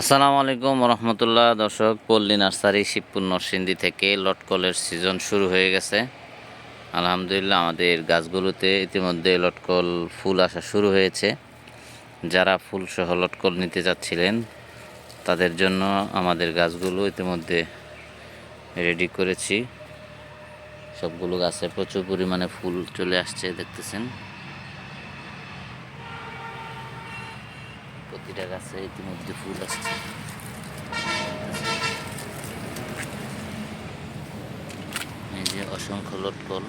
আসসালামু আলাইকুম রহমতুল্লাহ। দর্শক, পল্লী নার্সারি শিবপুর নরসিংদী থেকে লটকলের সিজন শুরু হয়ে গেছে। আলহামদুলিল্লাহ, আমাদের গাছগুলোতে ইতিমধ্যে লটকল ফুল আসা শুরু হয়েছে। যারা ফুল সহ লটকল নিতে যাচ্ছিলেন, তাদের জন্য আমাদের গাছগুলো ইতিমধ্যে রেডি করেছি। সবগুলো গাছে প্রচুর পরিমাণে ফুল চলে আসছে, দেখতেছেন। প্রতিটা গাছে ইতিমধ্যে ফুল আসছে। এই যে অসংখ্য লটকল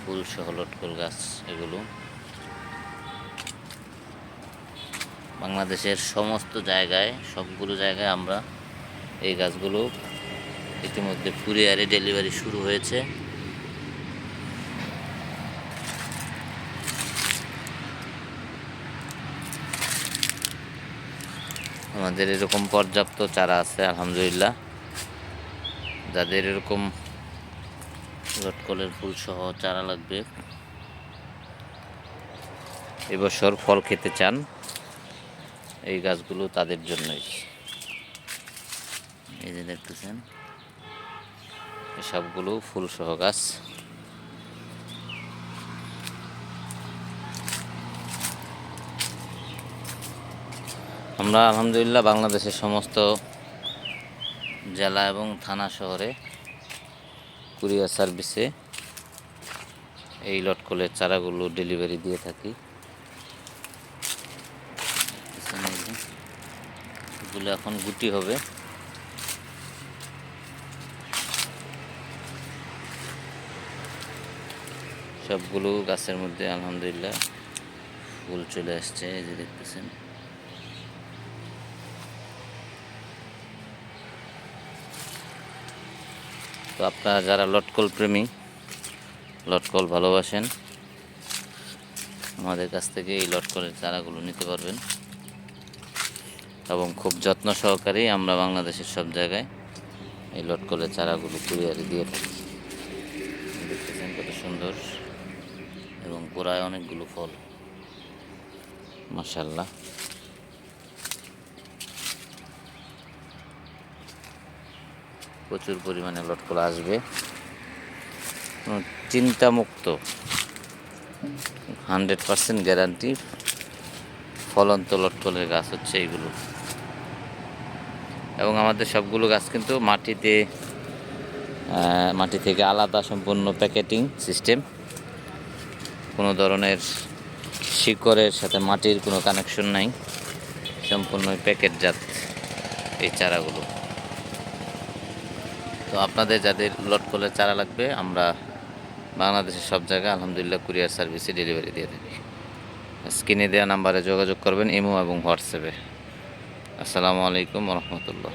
ফুল সহ লটকল গাছ এগুলো। বাংলাদেশের সমস্ত জায়গায়, সবগুলো জায়গায় আমরা এই গাছগুলো ইতিমধ্যে কুরিয়ারে ডেলিভারি শুরু হয়েছে। আমাদের এরকম পর্যাপ্ত চারা আছে, আলহামদুলিল্লাহ। যাদের এরকম লটকলের ফুল সহ চারা লাগবে, এবছর ফল খেতে চান, এই গাছগুলো তাদের জন্যই। এই যে দেখতেছেন সবগুলো ফুল সহ গাছ। আমরা আলহামদুলিল্লাহ বাংলাদেশের সমস্ত জেলা এবং থানা শহরে কুরিয়ার সার্ভিসে এই লটকলের চারাগুলো ডেলিভারি দিয়ে থাকি। এগুলো এখন গুটি হবে। সবগুলো গাছের মধ্যে আলহামদুলিল্লাহ ফুল চলে আসছে, এই যে দেখতেছেন। তো আপনারা যারা লটকল প্রেমী, লটকল ভালোবাসেন, আমাদের কাছ থেকে এই লটকলের চারাগুলো নিতে পারবেন। এবং খুব যত্ন সহকারেই আমরা বাংলাদেশের সব জায়গায় এই লটকলের চারাগুলো কুরিয়ারে দিয়ে থাকি। দেখতেছেন কত সুন্দর এবং গোড়ায় অনেকগুলো ফল। মাসাল্লাহ প্রচুর পরিমাণে লটকল আসবে। চিন্তামুক্ত হান্ড্রেড পার্সেন্ট গ্যারান্টি ফলন্ত লটকলের গাছ হচ্ছে এইগুলো। এবং আমাদের সবগুলো গাছ কিন্তু মাটিতে মাটি থেকে আলাদা সম্পূর্ণ প্যাকেটিং সিস্টেম। কোনো ধরনের শিকড়ের সাথে মাটির কোনো কানেকশন নাই। সম্পূর্ণ প্যাকেটজাত এই চারাগুলো। তো আপনাদের যাদের লট কলের চারা লাগবে, আমরা বাংলাদেশের সব জায়গায় আলহামদুলিল্লাহ কুরিয়ার সার্ভিসে ডেলিভারি দিয়ে থাকি। স্ক্রিনে দেওয়া নাম্বারে যোগাযোগ করবেন ইমো এবং হোয়াটসঅ্যাপে। আসসালামু আলাইকুম রহমতুল্লাহ।